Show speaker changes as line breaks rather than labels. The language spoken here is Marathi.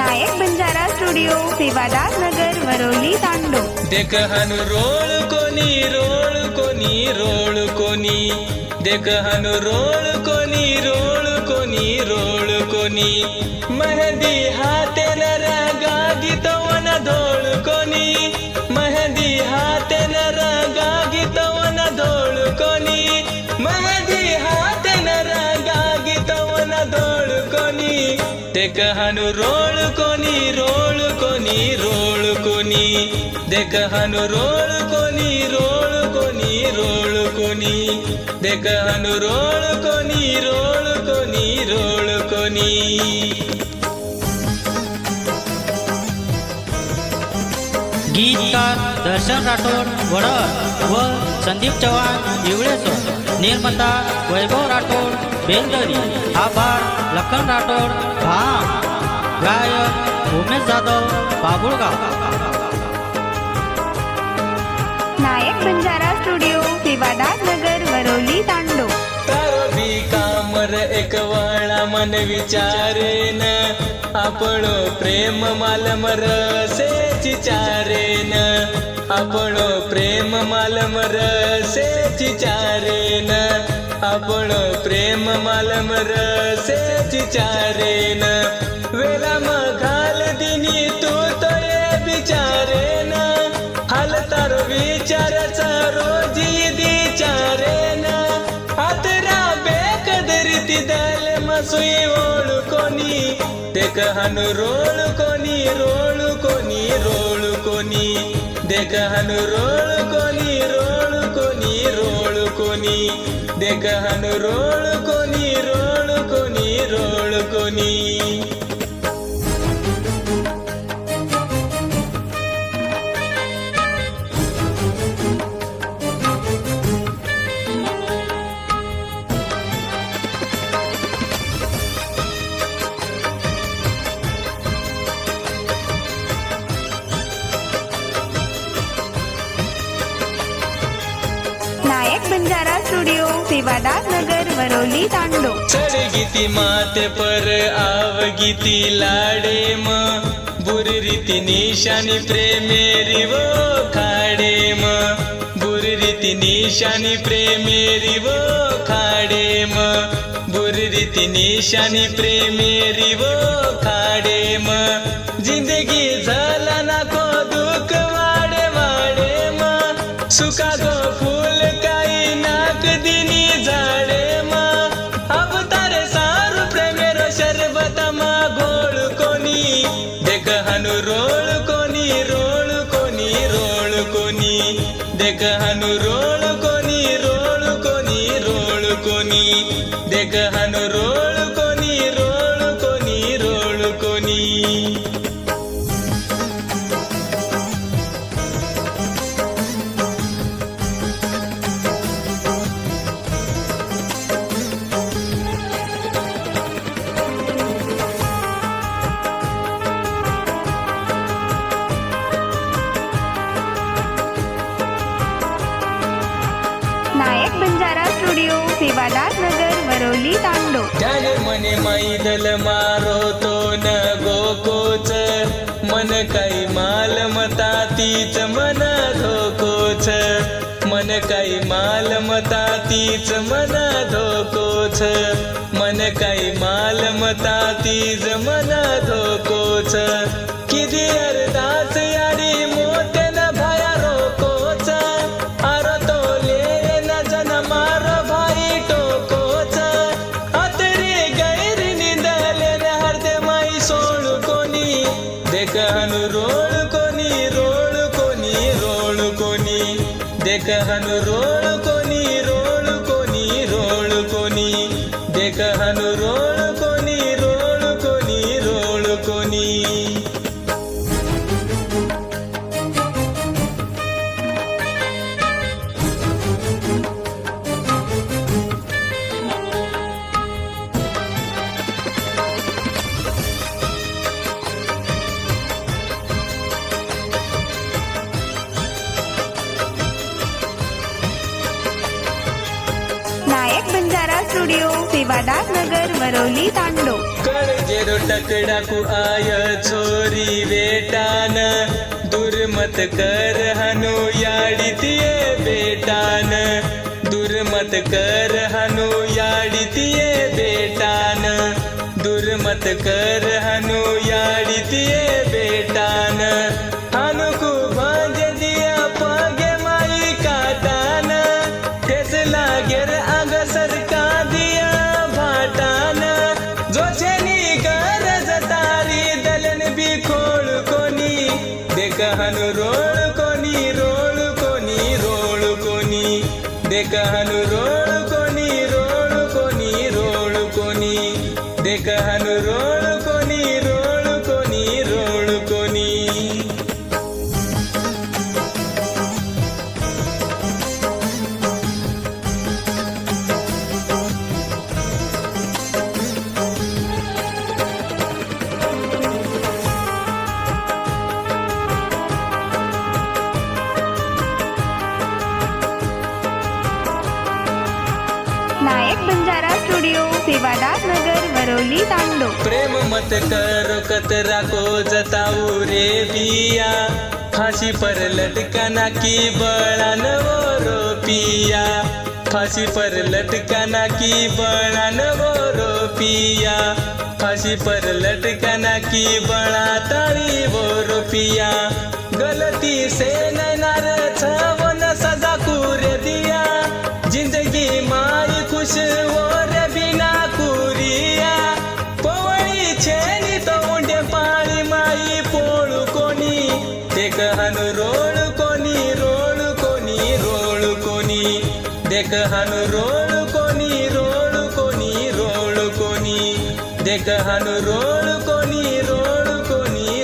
नायक बंजारा स्टुडिओ सेवादार नगर वरोली तांडो.
देख हनु रोळ कोणी रोळ कोणी रोळ कोणी. देख हनु रोळ कोणी रोळ कोणी रोळ कोणी. मेहंदी हाते नर गागितवन धोळ कोणी. मेहंदी हाते देख हनु रोळ कोणी रोळ कोणी रोळ कोणी. देख हनु रोळ कोणी रोळ कोणी रोळ कोणी. देख हनु रोळ कोणी रोळ कोणी रोळ कोणी.
गीतकार दर्शन राठोड वडद व संदीप चव्हाण इवळेसर निर्माता वैभव राठोड बेलदरी आभार लखन राठोड भाम गायक उमेश जाधव बाबुळगाव.
नायक बंजारा स्टुडिओ सेवादार नगर वरोली तांडो.
कामर एक वळा मन विचारेन आपण प्रेम मालम रसेची चारेन. आपण प्रेम मालम रसेची चारेन आपण प्रेम मालम रसेची चारेन वेला घाल दिनी तू तो ये बिचारेन. हाल तार विचारचा रोजी दिचारेन आतरा बेकदरीती दल मसुई ओळ कोणी ते हनु रोळ कोणी रोळ कोणी रोळ देखहन रोळ कोणी रोळ कोणी रोळ कोणी. देख हनु रोळ कोणी रोळ कोणी रोळ कोणी.
नायक बंजारा स्टुडिओ सेवादार नगर वरोली तांडो.
चढ गीती माते पर आव गीती लाडे म. बुररीती निशानी प्रेमेरी वो खाडे म. बुररीती निशानी प्रेमेरी वो खाडे म. बुररीती निशानी प्रेमेरी वो खाडे म. जिंदगी झाला नको दुःख वाडे वाडे म. सुखा गो कोणी देख हनु रोळ कोणी
स्टुडिओ नगर वरोली तांडो
त्याने मने मैदल मारो तो न गोकोच. मन काही माल मता तीच मन धोकोच. मन काही माल मता तीच मन धोकोच. मन काही माल मता तीच मन धोकोच. किती देख हनु
स्टुडिओ सेवादार नगर वरोली तांडो.
कर जेरो टकडाकू आय चोरी बेटान दुर्मत कर हनु याडितिये बेटान दुर्मत कर हनु याडितिये बेटान दुर्मत कर हनु याडितिये बेटान. देख हनु रोळ कोणी रोळ कोणी
केली दांडो
प्रेम मत करो कतरा को जताऊ रे पिया फाशी पर लटकाना की बळान वरो पिया. फाशी पर लटकाना की बळान वरो पिया. फाशी पर लटकाना की बळा तारी वरो पिया. गलती से देख हनु रोळ कोणी रोळ कोणी